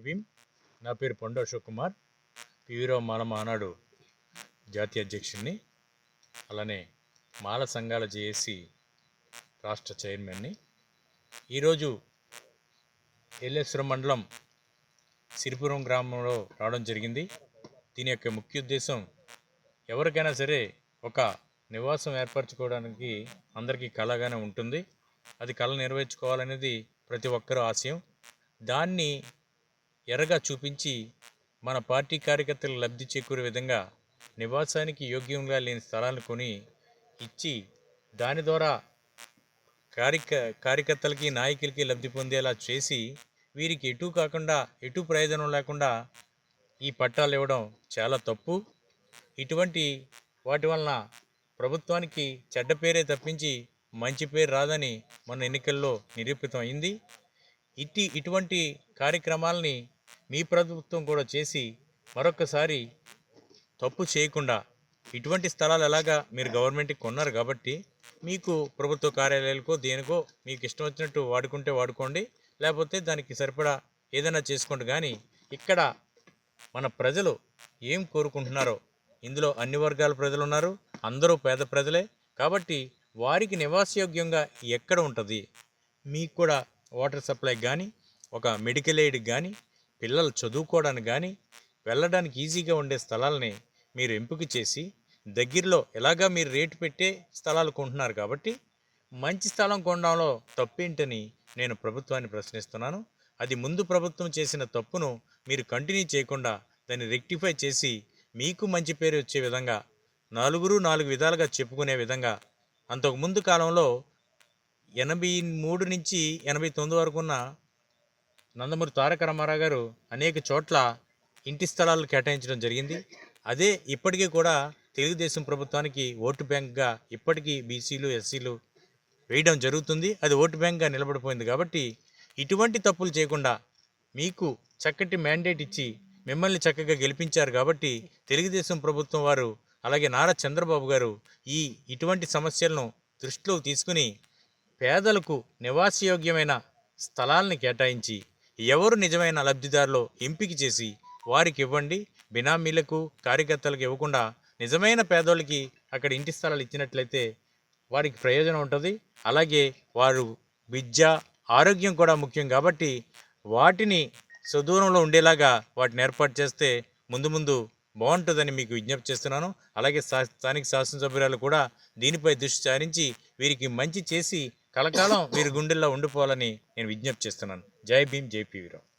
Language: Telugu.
భీమ్ నా పేరు పండు అశోక్ కుమార్. పివిరావు మాల మానాడు జాతీయ అధ్యక్షుడిని అలానే మాల సంఘాల జేఏసీ రాష్ట్ర చైర్మన్ని. ఈరోజు ఎల్లేశ్వరం మండలం సిరిపురం గ్రామంలో రావడం జరిగింది. దీని యొక్క ముఖ్య ఉద్దేశం ఎవరికైనా సరే ఒక నివాసం ఏర్పరచుకోవడానికి అందరికీ కళగానే ఉంటుంది. అది కళ నెరవేర్చుకోవాలనేది ప్రతి ఒక్కరూ ఆశయం. దాన్ని ఎర్రగా చూపించి మన పార్టీ కార్యకర్తలు లబ్ధి చేకూరే విధంగా నివాసానికి యోగ్యంగా లేని స్థలాలను కొని ఇచ్చి దాని ద్వారా కార్యక కార్యకర్తలకి నాయకులకి లబ్ధి పొందేలా చేసి వీరికి ఎటు కాకుండా ఎటు ప్రయోజనం లేకుండా ఈ పట్టాలు ఇవ్వడం చాలా తప్పు. ఇటువంటి వాటి వలన ప్రభుత్వానికి చెడ్డ పేరే తప్పించి మంచి పేరు రాదని మన ఎన్నికల్లో నిరూపితం అయింది ఇట్టి ఇటువంటి కార్యక్రమాలని మీ ప్రభుత్వం కూడా చేసి మరొకసారి తప్పు చేయకుండా ఇటువంటి స్థలాలు ఎలాగా మీరు గవర్నమెంట్కి కొన్నారు కాబట్టి మీకు ప్రభుత్వ కార్యాలయాలకో దేనికో మీకు ఇష్టం వచ్చినట్టు వాడుకుంటే వాడుకోండి. లేకపోతే దానికి సరిపడా ఏదైనా చేసుకోండి. కానీ ఇక్కడ మన ప్రజలు ఏం కోరుకుంటున్నారో ఇందులో అన్ని వర్గాల ప్రజలు ఉన్నారు అందరూ పేద ప్రజలే. కాబట్టి వారికి నివాసయోగ్యంగా ఎక్కడ ఉంటుంది? మీకు కూడా వాటర్ సప్లై కానీ ఒక మెడికల్ ఎయిడ్ కానీ పిల్లలు చదువుకోవడానికి కానీ వెళ్ళడానికి ఈజీగా ఉండే స్థలాలని మీరు ఎంపిక చేసి దగ్గరలో ఎలాగా మీరు రేటు పెట్టే స్థలాలు కొంటున్నారు కాబట్టి మంచి స్థలం కొనడంలో తప్పేంటని నేను ప్రభుత్వాన్ని ప్రశ్నిస్తున్నాను. అది ముందు ప్రభుత్వం చేసిన తప్పును మీరు కంటిన్యూ చేయకుండా దాన్ని రెక్టిఫై చేసి మీకు మంచి పేరు వచ్చే విధంగా నలుగురు నాలుగు విధాలుగా చెప్పుకునే విధంగా అంతకు ముందు కాలంలో ఎనభై మూడు నుంచి ఎనభై తొమ్మిది వరకు ఉన్న నందమూరి తారక రామారావు గారు అనేక చోట్ల ఇంటి స్థలాలు కేటాయించడం జరిగింది. అదే ఇప్పటికీ కూడా తెలుగుదేశం ప్రభుత్వానికి ఓటు బ్యాంక్గా ఇప్పటికీ బీసీలు ఎస్సీలు వేయడం జరుగుతుంది. అది ఓటు బ్యాంక్గా నిలబడిపోయింది కాబట్టి ఇటువంటి తప్పులు చేయకుండా మీకు చక్కటి మ్యాండేట్ ఇచ్చి మిమ్మల్ని చక్కగా గెలిపించారు కాబట్టి తెలుగుదేశం ప్రభుత్వం వారు అలాగే నారా చంద్రబాబు గారు ఈ ఇటువంటి సమస్యలను దృష్టిలో తీసుకుని పేదలకు నివాసయోగ్యమైన స్థలాల్ని కేటాయించి ఎవరు నిజమైన లబ్ధిదారులో ఎంపిక చేసి వారికి ఇవ్వండి బినామీలకు కార్యకర్తలకు ఇవ్వకుండా నిజమైన పేదోళ్ళకి అక్కడ ఇంటి స్థలాలు ఇచ్చినట్లయితే వారికి ప్రయోజనం ఉంటుంది. అలాగే వారు విద్య ఆరోగ్యం కూడా ముఖ్యం కాబట్టి వాటిని సుదూరంలో ఉండేలాగా వాటిని ఏర్పాటు చేస్తే ముందు ముందు బాగుంటుందని మీకు విజ్ఞప్తి చేస్తున్నాను. అలాగే శా- స్థానిక శాసనసభ్యురాలు కూడా దీనిపై దృష్టి సారించి వీరికి మంచి చేసి కలకాలం వీరి గుండెల్లో ఉండిపోవాలని నేను విజ్ఞప్తి చేస్తున్నాను. జై భీమ్ జై పీవీరావు